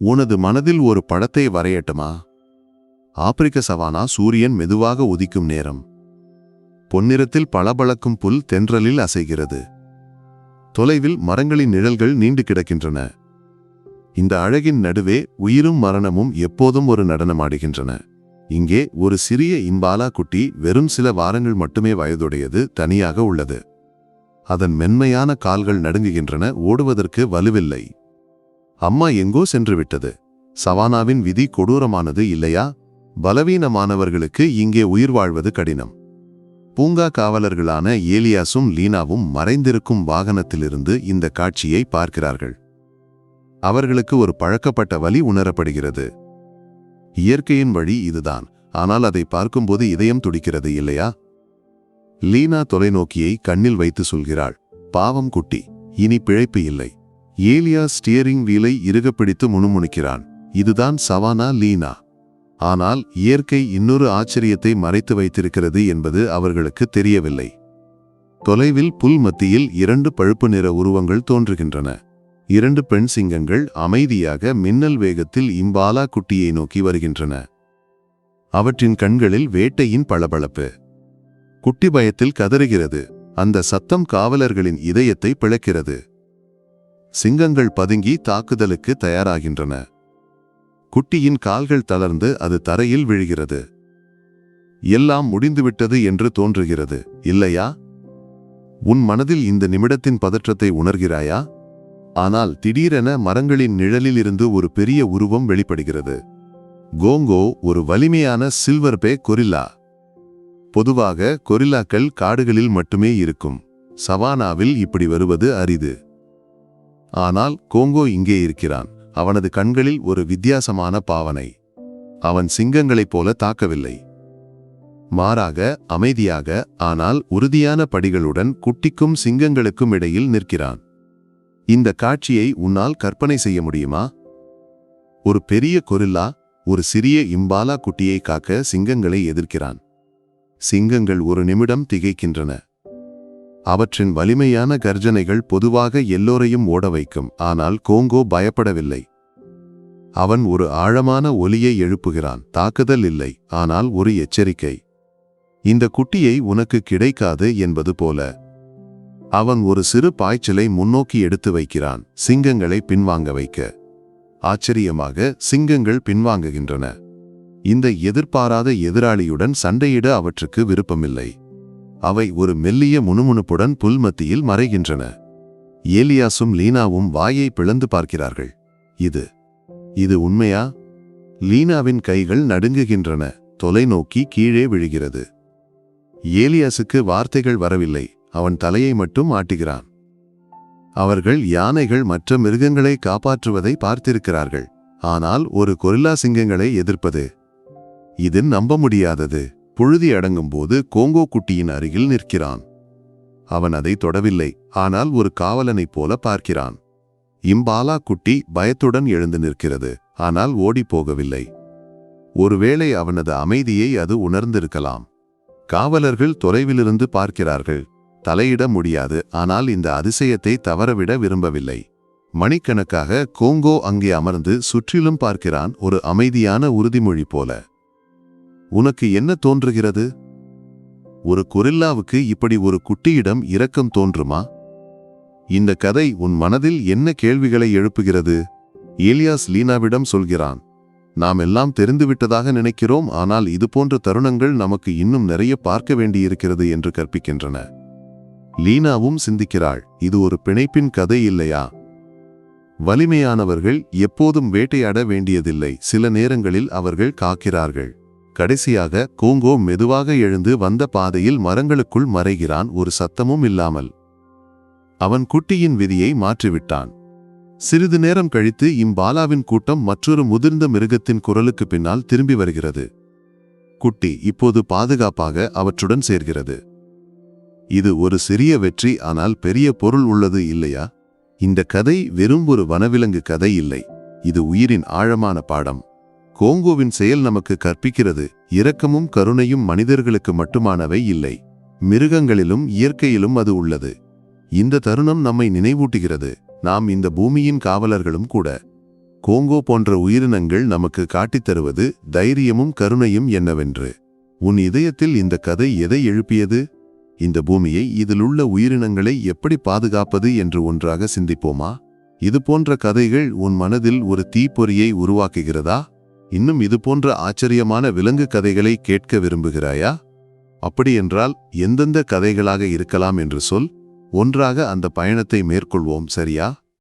உனது மனதில் ஒரு படத்தை வரையட்டுமா? ஆப்பிரிக்க சவானா சூரியன் மெதுவாக உதிக்கும் நேரம். பொன்னிறத்தில் பளபளக்கும் புல் தென்றலில் அசைகிறது. தொலைவில் மரங்களின் நிழல்கள் நீண்டு கிடக்கின்றன. இந்த அழகின் நடுவே உயிரும் மரணமும் எப்போதும் ஒரு நடனமாடுகின்றன. இங்கே ஒரு சிறிய இம்பாலா குட்டி வெறும் சில வாரங்கள் மட்டுமே வயதுடையது தனியாக உள்ளது. அதன் மென்மையான கால்கள் நடுங்குகின்றன ஓடுவதற்கு வலுவில்லை. அம்மா எங்கோ சென்று விட்டது சவானாவின் விதி கொடூரமானது இல்லையா? பலவீனமானவர்களுக்கு இங்கே உயிர் வாழ்வது கடினம். பூங்கா காவலர்களான ஏலியாசும் லீனாவும் மறைந்திருக்கும் வாகனத்திலிருந்து இந்த காட்சியை பார்க்கிறார்கள். அவர்களுக்கு ஒரு பழக்கப்பட்ட வலி உணரப்படுகிறது. இயற்கையின் வழி இதுதான். ஆனால் அதை பார்க்கும்போது இதயம் துடிக்கிறது இல்லையா? லீனா தொலைநோக்கியை கண்ணில் வைத்து சொல்கிறாள். பாவம் குட்டி. இனி பிழைப்பு இல்லை. ஏலியா ஸ்டியரிங் வீலை இறுகப் பிடித்து முணுமுணுக்கிறான். இதுதான் சவானா லீனா. ஆனால் இயற்கை இன்னொரு ஆச்சரியத்தை மறைத்து வைத்திருக்கிறது என்பது அவர்களுக்கு தெரியவில்லை. தொலைவில் புல் மத்தியில் இரண்டு பழுப்பு நிற உருவங்கள் தோன்றுகின்றன. இரண்டு பெண் சிங்கங்கள் அமைதியாக மின்னல் வேகத்தில் இம்பாலா குட்டியை நோக்கி வருகின்றன. அவற்றின் கண்களில் வேட்டையின் பளபளப்பு. குட்டி பயத்தில் கதறுகிறது. அந்த சத்தம் காவலர்களின் இதயத்தை பிளக்கிறது. சிங்கங்கள் பதுங்கி தாக்குதலுக்கு தயாராகின்றன. குட்டியின் கால்கள் தளர்ந்து அது தரையில் விழுகிறது. எல்லாம் முடிந்துவிட்டது என்று தோன்றுகிறது. இல்லையா? உன் மனதில் இந்த நிமிடத்தின் பதற்றத்தை உணர்கிறாயா? ஆனால் திடீரென மரங்களின் நிழலிலிருந்து ஒரு பெரிய உருவம் வெளிப்படுகிறது. கோங்கோ ஒரு வலிமையான சில்வர் பே கொரில்லா. பொதுவாக கொரில்லாக்கள் காடுகளில் மட்டுமே இருக்கும். சவானாவில் இப்படி வருவது அரிது. ஆனால் கோங்கோ இங்கே இருக்கிறான். அவனது கண்களில் ஒரு வித்தியாசமான பாவனை. அவன் சிங்கங்களைப் போல தாக்கவில்லை. மாறாக அமைதியாக ஆனால் உறுதியான படிகளுடன் குட்டிக்கும் சிங்கங்களுக்கும் இடையில் நிற்கிறான். இந்த காட்சியை உன்னால் கற்பனை செய்ய முடியுமா? ஒரு பெரிய கொரில்லா ஒரு சிறிய இம்பாலா குட்டியை காக்க சிங்கங்களை எதிர்க்கிறான். சிங்கங்கள் ஒரு நிமிடம் திகைக்கின்றன. அவற்றின் வலிமையான கர்ஜனைகள் பொதுவாக எல்லோரையும் ஓட வைக்கும். ஆனால் கோங்கோ பயப்படவில்லை. அவன் ஒரு ஆழமான ஒலியை எழுப்புகிறான். தாக்குதல் இல்லை. ஆனால் ஒரு எச்சரிக்கை. இந்த குட்டியை உனக்கு கிடைக்காது என்பது போல. அவன் ஒரு சிறு பாய்ச்சலை முன்னோக்கி எடுத்து வைக்கிறான். சிங்கங்களை பின்வாங்க வைக்க. ஆச்சரியமாக சிங்கங்கள் பின்வாங்குகின்றன. இந்த எதிர்பாராத எதிராளியுடன் சண்டையிட அவற்றுக்கு விருப்பமில்லை. அவை ஒரு மெல்லிய முணுமுணுப்புடன் புல்மத்தியில் மறைகின்றன. ஏலியாசும் லீனாவும் வாயை பிளந்து பார்க்கிறார்கள். இது இது உண்மையா? லீனாவின் கைகள் நடுங்குகின்றன தொலைநோக்கி கீழே விழுகிறது. ஏலியாசுக்கு வார்த்தைகள் வரவில்லை அவன் தலையை மட்டும் ஆட்டுகிறான். அவர்கள் யானைகள் மற்ற மிருகங்களை காப்பாற்றுவதை பார்த்திருக்கிறார்கள் ஆனால் ஒரு கொரில்லா சிங்கங்களை எதிர்ப்பது இது நம்ப முடியாதது. புழுதி அடங்கும்போது கோங்கோ குட்டியின் அருகில் நிற்கிறான். அவன் அதை தொடவில்லை ஆனால் ஒரு காவலனைப் போல பார்க்கிறான். இம்பாலா குட்டி பயத்துடன் எழுந்து நிற்கிறது ஆனால் ஓடிப் போகவில்லை. ஒருவேளை அவனது அமைதியை அது உணர்ந்திருக்கலாம். காவலர்கள் தொலைவிலிருந்து பார்க்கிறார்கள் தலையிட முடியாது ஆனால் இந்த அதிசயத்தை தவறவிட விரும்பவில்லை. மணிக்கணக்காக கோங்கோ அங்கே அமர்ந்து சுற்றிலும் பார்க்கிறான் ஒரு அமைதியான உறுதிமொழி போல. உனக்கு என்ன தோன்றுகிறது? ஒரு கொரில்லாவுக்கு இப்படி ஒரு குட்டியிடம் இரக்கம் தோன்றுமா? இந்த கதை உன் மனதில் என்ன கேள்விகளை எழுப்புகிறது? ஏலியாஸ் லீனாவிடம் சொல்கிறான் நாம் எல்லாம் தெரிந்துவிட்டதாக நினைக்கிறோம் ஆனால் இதுபோன்ற தருணங்கள் நமக்கு இன்னும் நிறைய பார்க்க வேண்டியிருக்கிறது என்று கற்பிக்கின்றன. லீனாவும் சிந்திக்கிறாள் இது ஒரு பிணைப்பின் கதை இல்லையா? வலிமையானவர்கள் எப்போதும் வேட்டையாட வேண்டியதில்லை சில நேரங்களில் அவர்கள் காக்கிறார்கள். கடைசியாக கோங்கோ மெதுவாக எழுந்து வந்த பாதையில் மரங்களுக்குள் மறைகிறான் ஒரு சத்தமும் இல்லாமல். அவன் குட்டியின் விதியை மாற்றிவிட்டான். சிறிது நேரம் கழித்து இம்பாலாவின் கூட்டம் மற்றொரு முதிர்ந்த மிருகத்தின் குரலுக்கு பின்னால் திரும்பி வருகிறது. குட்டி இப்போது பாதுகாப்பாக அவற்றுடன் சேர்கிறது. இது ஒரு சிறிய வெற்றி ஆனால் பெரிய பொருள் உள்ளது இல்லையா? இந்த கதை வெறும் ஒரு வனவிலங்கு கதை இல்லை. இது உயிரின் ஆழமான பாடம். கோங்கோவின் செயல் நமக்கு கற்பிக்கிறது. இரக்கமும் கருணையும் மனிதர்களுக்கு மட்டுமானவை இல்லை. மிருகங்களிலும் இயற்கையிலும் அது உள்ளது. இந்த தருணம் நம்மை நினைவூட்டுகிறது. நாம் இந்த பூமியின் காவலர்களும் கூட. கோங்கோ போன்ற உயிரினங்கள் நமக்கு காட்டித் தருவது தைரியமும் கருணையும் என்னவென்று. உன் இதயத்தில் இந்த கதை எதை எழுப்பியது? இந்த பூமியை இதிலுள்ள உயிரினங்களை எப்படி பாதுகாப்பது என்று ஒன்றாக சிந்திப்போமா? இது போன்ற கதைகள் உன் மனதில் ஒரு தீப்பொறியை உருவாக்குகிறதா? இன்னும் இது போன்ற ஆச்சரியமான விலங்கு கதைகளை கேட்க விரும்புகிறாயா? அப்படியென்றால் எந்தெந்த கதைகளாக இருக்கலாம் என்று சொல். ஒன்றாக அந்த பயணத்தை மேற்கொள்வோம் சரியா?